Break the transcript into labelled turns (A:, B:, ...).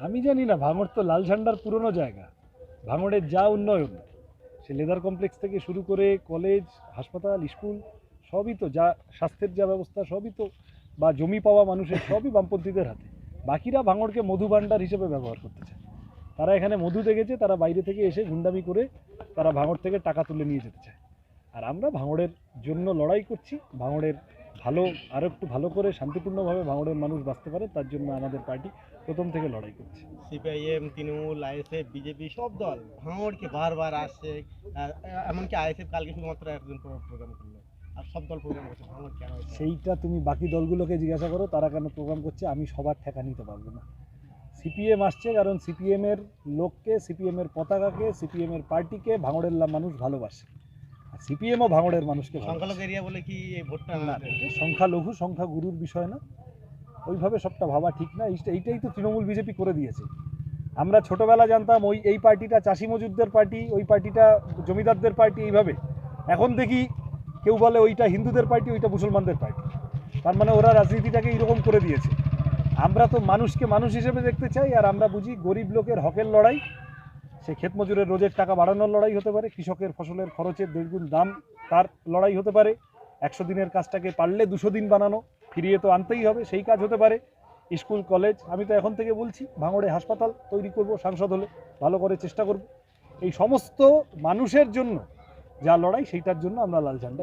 A: আমি জানি না, ভাঙড় তো লাল ঝান্ডার পুরনো জায়গা। ভাঙড়ের যা উন্নয়ন, সে লেদার কমপ্লেক্স থেকে শুরু করে কলেজ, হাসপাতাল, স্কুল, সবই তো যা স্বাস্থ্যের যা ব্যবস্থা, সবই তো বা জমি পাওয়া মানুষের, সবই বামপন্থীদের হাতে। বাকিরা ভাঙড়কে মধু ভাণ্ডার হিসেবে ব্যবহার করতে চায়। তারা এখানে মধু দেখেছে, তারা বাইরে থেকে এসে গুন্ডামি করে তারা ভাঙড় থেকে টাকা তুলে নিয়ে যেতে চায়। আর আমরা ভাঙড়ের জন্য লড়াই করছি, ভাঙড়ের ভালো আরও একটু ভালো করে শান্তিপূর্ণভাবে ভাঙড়ের মানুষ বাঁচতে পারে তার জন্য আমাদের পার্টি প্রথম থেকে লড়াই করছে।
B: সিপিআইএম তৃণমূল আইএসএফ বিজেপি সব দল ভাঙড়কে বারবার আসছে এমনকি আইএসএফ কালকে শুধুমাত্র একজন প্রোগ্রাম করল। আর সব দল প্রোগ্রাম করছে ভাঙড় কেন
A: সেইটা তুমি বাকি দলগুলোকে জিজ্ঞাসা করো তারা কেন প্রোগ্রাম করছে আমি সবার ঠেকা নিতে পারব না। সিপিএম আসছে কারণ সিপিএমের লোককে সিপিএমের পতাকাকে সিপিএমের পার্টিকে ভাঙড়ের মানুষ ভালোবাসে। সিপিএমও ভাঙড়ের মানুষকে।
B: সংখ্যালঘু এরিয়া বলে কি ভোটটা
A: না সংখ্যালঘু সংখ্যাগুরুর বিষয় না। ওইভাবে সবটা ভাবা ঠিক না। এইটাই তো তৃণমূল বিজেপি করে দিয়েছে। আমরা ছোটবেলা জানতাম ওই এই পার্টিটা চাষি মজুরদের পার্টি ওই পার্টিটা জমিদারদের পার্টি এইভাবে। এখন দেখি কেউ বলে ওইটা হিন্দুদের পার্টি ওইটা মুসলমানদের পার্টি। তার মানে ওরা রাজনীতিটাকে এইরকম করে দিয়েছে। আমরা তো মানুষকে মানুষ হিসেবে দেখতে চাই আর আমরা বুঝি গরিব লোকের হকের লড়াই। সে ক্ষেত মজুরের রোজের টাকা বাড়ানোর লড়াই হতে পারে, কৃষকের ফসলের খরচের দেড়গুণ দাম তার লড়াই হতে পারে, একশো দিনের কাজটাকে পারলে দুশো দিন বানানো, ফিরিয়ে তো আনতেই হবে, সেই কাজ হতে পারে। স্কুল, কলেজ, আমি তো এখন থেকে বলছি, ভাঙড়ে হাসপাতাল তৈরি করব, সাংসদ হলে ভালো করে চেষ্টা করব। এই সমস্ত মানুষের জন্য যা লড়াই, সেইটার জন্য আমরা লাল ঝান্ডা